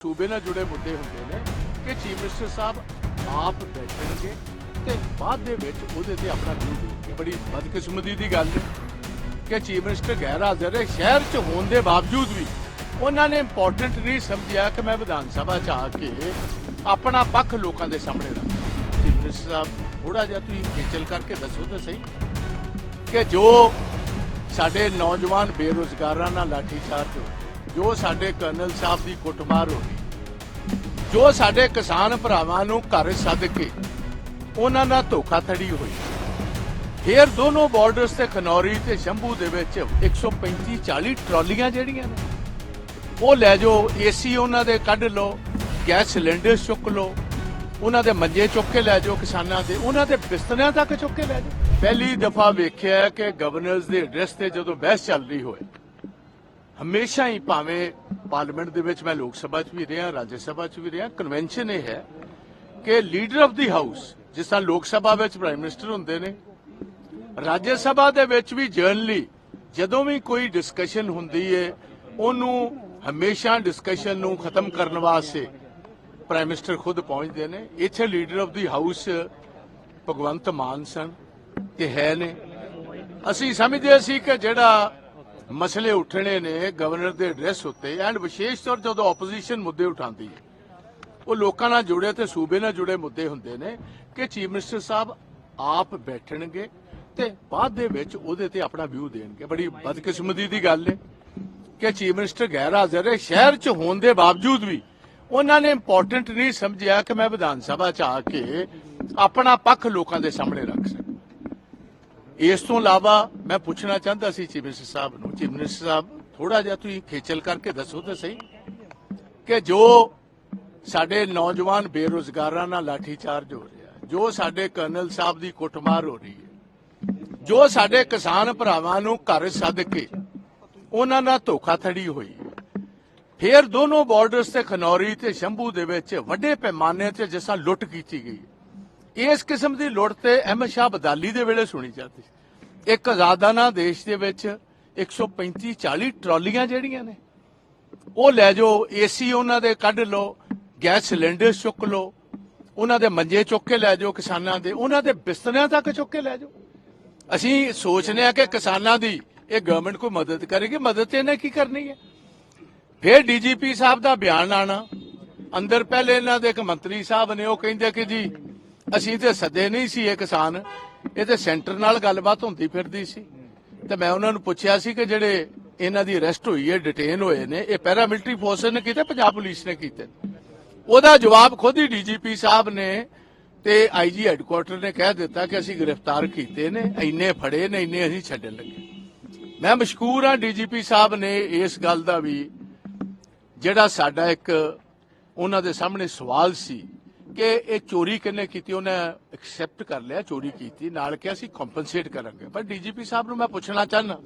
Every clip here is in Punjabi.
ਸੂਬੇ ਨਾਲ ਜੁੜੇ ਮੁੱਦੇ ਹੁੰਦੇ ਨੇ ਕਿ ਚੀਫ ਮਿਨਿਸਟਰ ਸਾਹਿਬ ਆਪ ਬੈਠਣਗੇ ਤੇ ਬਾਅਦ ਦੇ ਵਿੱਚ ਉਹਦੇ ਤੇ ਆਪਣਾ ਵਿਊ ਦੇਣਗੇ। ਬੜੀ ਬਦਕਿਸਮਤੀ ਦੀ ਗੱਲ ਹੈ ਕਿ ਚੀਫ ਮਿਨਿਸਟਰ ਗੈਰ ਹਾਜ਼ਰ ਹੈ, ਸ਼ਹਿਰ 'ਚ ਹੋਣ ਦੇ ਬਾਵਜੂਦ ਵੀ ਉਹਨਾਂ ਨੇ ਇੰਪੋਰਟੈਂਟ ਨਹੀਂ ਸਮਝਿਆ ਕਿ ਮੈਂ ਵਿਧਾਨ ਸਭਾ 'ਚ ਆ ਕੇ ਆਪਣਾ ਪੱਖ ਲੋਕਾਂ ਦੇ ਸਾਹਮਣੇ ਰੱਖਾਂ। ਚੀਫ ਮਿਨਿਸਟਰ ਸਾਹਿਬ ਥੋੜਾ ਜਿਹਾ ਤੁਸੀਂ ਖੇਚਲ ਕਰਕੇ ਦੱਸੋ ਤਾਂ ਸਹੀ ਕਿ ਜੋ ਸਾਡੇ ਨੌਜਵਾਨ ਬੇਰੁਜ਼ਗਾਰਾਂ ਨਾਲ ਲਾਠੀਚਾਰਜ ਹੋ ਜੋ ਸਾਡੇ ਕਰਨਲ ਸਾਹਿਬ ਦੀ ਕੁੱਟਮਾਰ ਹੋ ਜੋ ਸਾਡੇ ਕਿਸਾਨ ਭਰਾਵਾਂ ਨੂੰ ਘਰ ਸੱਦ ਕੇ ਉਹਨਾਂ ਨਾਲ ਧੋਖਾਧੜੀ ਹੋਈ, ਫੇਰ ਦੋਨੋਂ ਬਾਰਡਰਸ ਤੇ ਖਨੌਰੀ ਤੇ ਸ਼ੰਭੂ ਦੇ ਵਿੱਚ 135 40 ਟਰਾਲੀਆਂ ਜਿਹੜੀਆਂ ਨੇ, ਉਹ ਲੈ ਜਾਓ, ਏਸੀ ਉਹਨਾਂ ਦੇ ਕੱਢ ਲਓ, ਗੈਸ ਸਿਲੰਡਰ ਚੁੱਕ ਲਓ, ਉਹਨਾਂ ਦੇ ਮੰਜੇ ਚੁੱਕ ਕੇ ਲੈ ਜਾਓ ਕਿਸਾਨਾਂ ਦੇ, ਉਹਨਾਂ ਦੇ ਬਿਸਤਰਿਆਂ ਤੱਕ ਚੁੱਕ ਕੇ ਲੈ ਜਾਓ। ਪਹਿਲੀ ਦਫਾ ਵੇਖਿਆ ਕਿ ਗਵਰਨਰਸ ਦੇ ਐਡਰੈਸ ਤੇ ਜਦੋਂ ਬਹਿਸ ਚੱਲ ਰਹੀ ਹੋਏ ਹਮੇਸ਼ਾ ਹੀ ਭਾਵੇਂ ਪਾਰਲੀਮੈਂਟ ਦੇ ਵਿੱਚ ਮੈਂ ਲੋਕ ਸਭਾ 'ਚ ਵੀ ਰਿਹਾ, ਰਾਜ ਸਭਾ 'ਚ ਵੀ ਰਿਹਾ ਕਨਵੈਨਸ਼ਨ ਇਹ ਹੈ ਕਿ ਲੀਡਰ ਆਫ ਦੀ ਹਾਊਸ ਜਿਸ ਤਰ੍ਹਾਂ ਲੋਕ ਸਭਾ ਵਿੱਚ ਪ੍ਰਾਈਮ ਮਿਨਿਸਟਰ ਹੁੰਦੇ ਨੇ, ਰਾਜ ਸਭਾ ਦੇ ਵਿੱਚ ਵੀ ਜਰਨਲੀ ਜਦੋਂ ਵੀ ਕੋਈ ਡਿਸਕਸ਼ਨ ਹੁੰਦੀ ਹੈ ਉਹਨੂੰ ਹਮੇਸ਼ਾ ਡਿਸਕਸ਼ਨ ਨੂੰ ਖਤਮ ਕਰਨ ਵਾਸਤੇ ਪ੍ਰਾਈਮ ਮਿਨਿਸਟਰ ਖੁਦ ਪਹੁੰਚਦੇ ਨੇ। ਇੱਥੇ leader of the house Bhagwant Mann ਸਨ ਤੇ ਹੈ ਨੇ। ਅਸੀਂ ਸਮਝਦੇ ਸੀ ਕਿ ਜਿਹੜਾ ਮਸਲੇ ਉੱਠਣੇ ਨੇ ਗਵਰਨਰ ਦੇ ਐਡਰੈਸ ਉੱਤੇ ਐਂਡ ਵਿਸ਼ੇਸ਼ ਤੌਰ ਜਦੋਂ ਆਪੋਜੀਸ਼ਨ ਮੁੱਦੇ ਉਠਾਉਂਦੀ ਹੈ। ਉਹ ਲੋਕਾਂ ਨਾਲ ਜੁੜੇ ਤੇ ਸੂਬੇ ਨਾਲ ਜੁੜੇ ਮੁੱਦੇ ਹੁੰਦੇ ਨੇ ਕਿ ਚੀਫ ਮਿਨਿਸਟਰ ਸਾਹਿਬ ਆਪ ਬੈਠਣਗੇ ਤੇ ਬਾਅਦ ਦੇ ਵਿੱਚ ਉਹਦੇ ਤੇ ਆਪਣਾ ਵਿਊ ਦੇਣਗੇ। ਬੜੀ ਬਦਕਿਸਮਤੀ ਦੀ ਗੱਲ ਹੈ ਕਿ ਚੀਫ ਮਿਨਿਸਟਰ ਗੈਰ ਹਾਜ਼ਰ ਹੈ, ਸ਼ਹਿਰ 'ਚ ਹੋਣ ਦੇ ਬਾਵਜੂਦ ਵੀ ਉਹਨਾਂ ਨੇ ਇੰਪੋਰਟੈਂਟ ਨਹੀਂ ਸਮਝਿਆ ਕਿ ਮੈਂ ਵਿਧਾਨ ਸਭਾ 'ਚ ਆ ਕੇ ਆਪਣਾ ਪੱਖ ਲੋਕਾਂ ਦੇ ਸਾਹਮਣੇ ਰੱਖ ਸਕਾਂ। ਇਸ ਤੋਂ ਇਲਾਵਾ ਮੈਂ ਪੁੱਛਣਾ ਚਾਹੁੰਦਾ ਸੀ ਚੀਫ ਮਿਨਿਸਟਰ ਸਾਹਿਬ ਨੂੰ। ਚੀਫ ਮਿਨਿਸਟਰ ਸਾਹਿਬ ਥੋੜਾ ਜਿਹਾ ਤੁਸੀਂ ਖੇਚਲ ਕਰਕੇ ਦੱਸੋ ਤਾਂ ਸਹੀ ਕਿ ਜੋ ਸਾਡੇ ਨੌਜਵਾਨ ਬੇਰੁਜ਼ਗਾਰਾਂ ਨਾਲ ਲਾਠੀਚਾਰਜ ਹੋ ਰਿਹਾ ਜੋ ਸਾਡੇ ਕਰਨਲ ਸਾਹਿਬ ਦੀ ਕੁੱਟਮਾਰ ਹੋ ਰਹੀ ਹੈ, ਜੋ ਸਾਡੇ ਕਿਸਾਨ ਭਰਾਵਾਂ ਨੂੰ ਘਰ ਸੱਦ ਕੇ ਉਹਨਾਂ ਨਾਲ ਧੋਖਾਧੜੀ ਹੋਈ ਹੈ, ਫੇਰ ਦੋਨੋਂ ਬਾਰਡਰਸ ਤੇ ਖਨੌਰੀ ਤੇ ਸ਼ੰਭੂ ਦੇ ਵਿੱਚ ਵੱਡੇ ਪੈਮਾਨੇ ਤੇ ਜਿਸ ਲੁੱਟ ਕੀਤੀ ਗਈ ਇਸ ਕਿਸਮ ਦੀ ਲੁੱਟ ਤੇ ਅਹਿਮਦ ਸ਼ਾਹ ਬਦਾਲੀ ਦੇ ਵੇਲੇ ਸੁਣੀ ਜਾਂਦੀ ਸੀ। ਇੱਕ ਆਜ਼ਾਦਾਨਾ ਦੇਸ਼ ਦੇ ਵਿੱਚ 135 40 ਟਰਾਲੀਆਂ ਜਿਹੜੀਆਂ ਨੇ, ਉਹ ਲੈ ਜਾਓ, ਏਸੀ ਉਹਨਾਂ ਦੇ ਕੱਢ ਲਓ, ਗੈਸ ਸਿਲੰਡਰ ਚੁੱਕ ਲਓ, ਉਹਨਾਂ ਦੇ ਮੰਜੇ ਚੁੱਕ ਕੇ ਲੈ ਜਾਓ ਕਿਸਾਨਾਂ ਦੇ, ਉਹਨਾਂ ਦੇ ਬਿਸਤਰਿਆਂ ਤੱਕ ਚੁੱਕ ਕੇ ਲੈ ਜਾਓ। ਅਸੀਂ ਸੋਚਨੇ ਆ ਕਿ ਕਿਸਾਨਾਂ ਦੀ ਇਹ ਗਵਰਨਮੈਂਟ ਕੋਈ ਮਦਦ ਕਰੇਗੀ, ਮਦਦ ਤੇ ਇਹਨੇ ਕੀ ਕਰਨੀ ਹੈ? ਫਿਰ ਡੀਜੀਪੀ ਸਾਹਿਬ ਦਾ ਬਿਆਨ ਆਣਾ ਅੰਦਰ ਪਹਿਲੇ ਇਹਨਾਂ ਦੇ ਇੱਕ ਮੰਤਰੀ ਸਾਹਿਬ ਨੇ ਉਹ ਕਹਿੰਦੇ ਕਿ ਜੀ ਅਸੀਂ ਤੇ ਸੱਦੇ ਨਹੀਂ ਸੀ ਇਹ ਕਿਸਾਨ। ਇਹ ਤੇ ਸੈਂਟਰ ਨਾਲ ਗੱਲਬਾਤ ਹੁੰਦੀ ਫਿਰਦੀ ਸੀ। ਤੇ ਮੈਂ ਉਹਨਾਂ ਨੂੰ ਪੁੱਛਿਆ ਸੀ ਕਿ ਜਿਹੜੇ ਇਹਨਾਂ ਦੀ ਅਰੈਸਟ ਹੋਈ ਹੈ ਡਿਟੇਨ ਹੋਏ ਨੇ, ਇਹ ਪੈਰਾਮਿਲਟਰੀ ਫੋਰਸ ਨੇ ਕੀਤੇ, ਪੰਜਾਬ ਪੁਲਿਸ ਨੇ ਕੀਤੇ? ਉਹਦਾ ਜਵਾਬ ਖੁਦ ਹੀ ਡੀਜੀਪੀ ਸਾਹਿਬ ਨੇ ਤੇ ਆਈਜੀ ਹੈੱਡਕੁਆਰਟਰ ਨੇ ਕਹਿ ਦਿੱਤਾ ਕਿ ਅਸੀਂ ਗ੍ਰਿਫਤਾਰ ਕੀਤੇ ਨੇ, ਇੰਨੇ ਫੜੇ ਨੇ, ਇੰਨੇ ਅਸੀਂ ਛੱਡਣ ਲੱਗੇ। ਮੈਂ ਮਸ਼ਕੂਰ ਹਾਂ ਡੀਜੀਪੀ ਸਾਹਿਬ ਨੇ ਇਸ ਗੱਲ ਦਾ ਵੀ। ਜਿਹੜਾ ਸਾਡਾ ਇੱਕ ਉਹਨਾਂ ਦੇ ਸਾਹਮਣੇ ਸਵਾਲ ਸੀ ਕਿ ਇਹ ਚੋਰੀ ਕਿੰਨੇ ਕੀਤੀ, ਉਹਨੇ ਐਕਸੈਪਟ ਕਰ ਲਿਆ, ਚੋਰੀ ਕੀਤੀ, ਨਾਲ ਕਿ ਅਸੀਂ ਕੰਪਨਸੇਟ ਕਰਾਂਗੇ। ਪਰ ਡੀਜੀਪੀ ਸਾਹਿਬ ਨੂੰ ਮੈਂ ਪੁੱਛਣਾ ਚਾਹਨਾ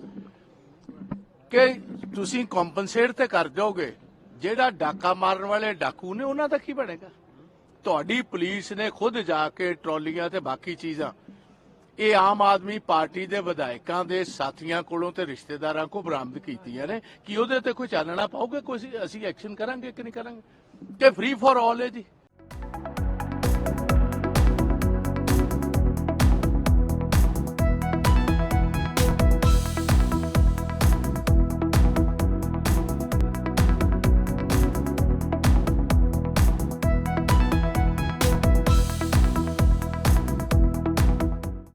ਕਿ ਤੁਸੀਂ ਕੰਪਨਸੇਟ ਤੇ ਕਰ ਜਾਓਗੇ ਜਿਹੜਾ ਡਾਕਾ ਮਾਰਨ ਵਾਲੇ ਡਾਕੂ ਨੇ, ਉਹਨਾਂ ਦਾ ਕੀ ਬਣੇਗਾ? ਤੁਹਾਡੀ ਪੁਲਿਸ ਨੇ ਖੁਦ ਜਾ ਕੇ ਟਰਾਲੀਆਂ ਤੇ ਬਾਕੀ ਚੀਜ਼ਾਂ, ਇਹ ਆਮ ਆਦਮੀ ਪਾਰਟੀ ਦੇ ਵਿਧਾਇਕਾਂ ਦੇ ਸਾਥੀਆਂ ਕੋਲੋਂ ਤੇ ਰਿਸ਼ਤੇਦਾਰਾਂ ਕੋ ਬਰਾਮਦ ਕੀਤੀਆਂ ਨੇ, ਕਿ ਉਹਦੇ ਤੇ ਕੋਈ ਚਾਨਣਾ ਪਾਓਗੇ? ਕੋਈ ਅਸੀਂ- ਐਕਸ਼ਨ ਕਰਾਂਗੇ ਕਿ ਨਹੀਂ ਕਰਾਂਗੇ? ਤੇ ਫ੍ਰੀ ਫॉर ਆਲ ਹੈ ਜੀ।